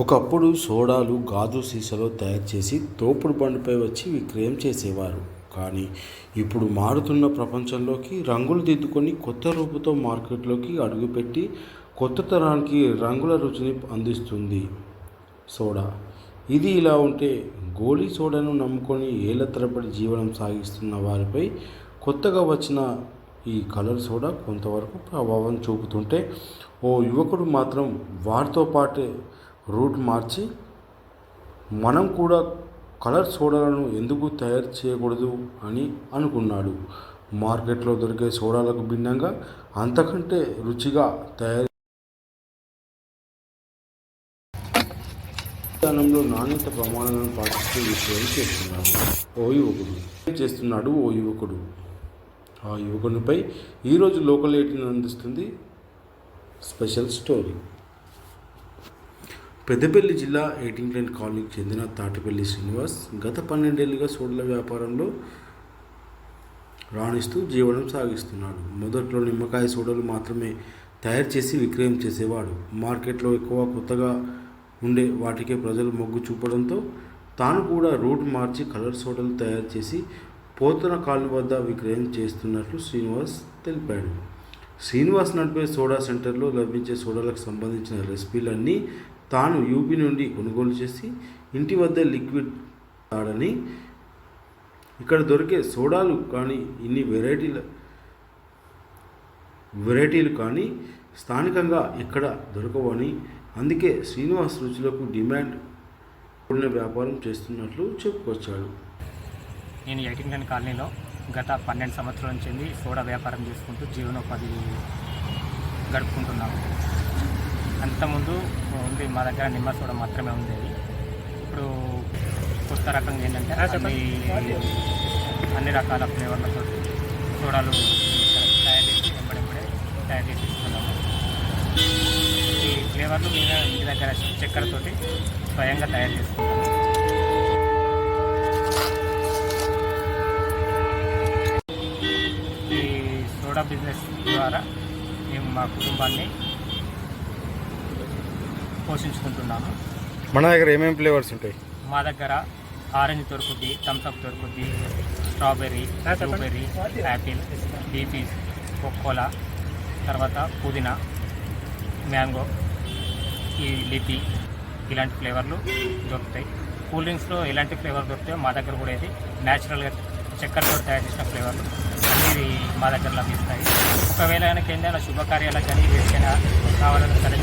ఒకప్పుడు సోడాలు గాజు సీసాలో తయారు చేసి తోపుడు బండిపై వచ్చి విక్రయం చేసేవారు. కానీ ఇప్పుడు మారుతున్న ప్రపంచంలోకి రంగులు దిద్దుకొని కొత్త రూపుతో మార్కెట్లోకి అడుగుపెట్టి కొత్త తరానికి రంగుల రుచిని అందిస్తుంది సోడా. ఇది ఇలా ఉంటే గోళీ సోడాను నమ్ముకొని ఏళ్ళ తరబడి జీవనం సాగిస్తున్న వారిపై కొత్తగా వచ్చిన ఈ కలర్ సోడా కొంతవరకు ప్రభావం చూపుతుంటే ఓ యువకుడు మాత్రం వారితో పాటే రూట్ మార్చి మనం కూడా కలర్ సోడాలను ఎందుకు తయారు చేయకూడదు అని అనుకున్నాడు. మార్కెట్లో దొరికే సోడాలకు భిన్నంగా అంతకంటే రుచిగా తయారు విధానంలో నాణ్యత ప్రమాణాలను పాటిస్తూ విషయం చేస్తున్నాడు. ఓ యువకుడు. చేస్తున్నాడు? ఓ యువకుడు. ఆ యువకునిపై ఈరోజు లోకల్ ఎయిటీని అందిస్తుంది స్పెషల్ స్టోరీ. పెద్దపల్లి జిల్లా ఎయిటీన్ లైన్ కాలనీకి చెందిన తాటిపల్లి శ్రీనివాస్ గత పన్నెండేళ్ళుగా సోడల వ్యాపారంలో రాణిస్తూ జీవనం సాగిస్తున్నాడు. మొదట్లో నిమ్మకాయ సోడలు మాత్రమే తయారు చేసి విక్రయం చేసేవాడు. మార్కెట్లో ఎక్కువ కొత్తగా ఉండే వాటికే ప్రజలు మొగ్గు చూపడంతో తాను కూడా రూట్ మార్చి కలర్ సోడలు తయారు చేసి పోతన కాలు వద్ద విక్రయం చేస్తున్నట్లు శ్రీనివాస్ తెలిపాడు. శ్రీనివాస్ నడిపే సోడా సెంటర్లో లభించే సోడాలకు సంబంధించిన రెసిపీలన్నీ తాను యూపీ నుండి కొనుగోలు చేసి ఇంటి వద్ద లిక్విడ్ తాడని ఇక్కడ దొరికే సోడాలు కానీ ఇన్ని వెరైటీల వెరైటీలు కానీ స్థానికంగా ఎక్కడ దొరకవని అందుకే శ్రీనివాస్ రుచులకు డిమాండ్ కూడిన వ్యాపారం చేస్తున్నట్లు చెప్పుకొచ్చాడు. నేను ఎయిటీన్ కాలనీలో గత పన్నెండు సంవత్సరాల నుంచి సోడా వ్యాపారం చేసుకుంటూ జీవనోపాధి గడుపుకుంటున్నాము. అంతకుముందు ఉంది మా దగ్గర నిమ్మ సోడా మాత్రమే ఉండేది ఇప్పుడు కొత్త రకంగా ఏంటంటే అన్ని అన్ని రకాల ఫ్లేవర్లతో సోడాలు తయారు చేసి వెంబడెంబడే తయారు చేసి ఇస్తున్నాము. ఈ ఫ్లేవర్లు మీద ఇంటి దగ్గర చక్కెరతోటి స్వయంగా తయారు చేసుకుంటాము ఈ సోడా బిజినెస్ ద్వారా మేము మా కుటుంబాన్ని పోషించుకుంటున్నాము. మన దగ్గర ఏమేమి ఫ్లేవర్స్ ఉంటాయి? మా దగ్గర ఆరెంజ్ దొరుకుద్ది థమ్స్అప్ దొరుకుద్ది స్ట్రాబెర్రీ బ్లూబెర్రీ యాపిల్ బీపీస్ కోకోలా తర్వాత పుదీనా మ్యాంగో ఈ లిపి ఇలాంటి ఫ్లేవర్లు దొరుకుతాయి. కూల్ డ్రింక్స్లో ఎలాంటి ఫ్లేవర్ దొరుకుతాయో మా దగ్గర కూడా ఇది. న్యాచురల్గా చక్కెరతో తయారు చేసిన ఫ్లేవర్లు. అన్నీ మా దగ్గర లభిస్తాయి ఒకవేళ కనుక ఏదైనా శుభకార్యాలకు కానీ వీటికైనా కావాలని సరే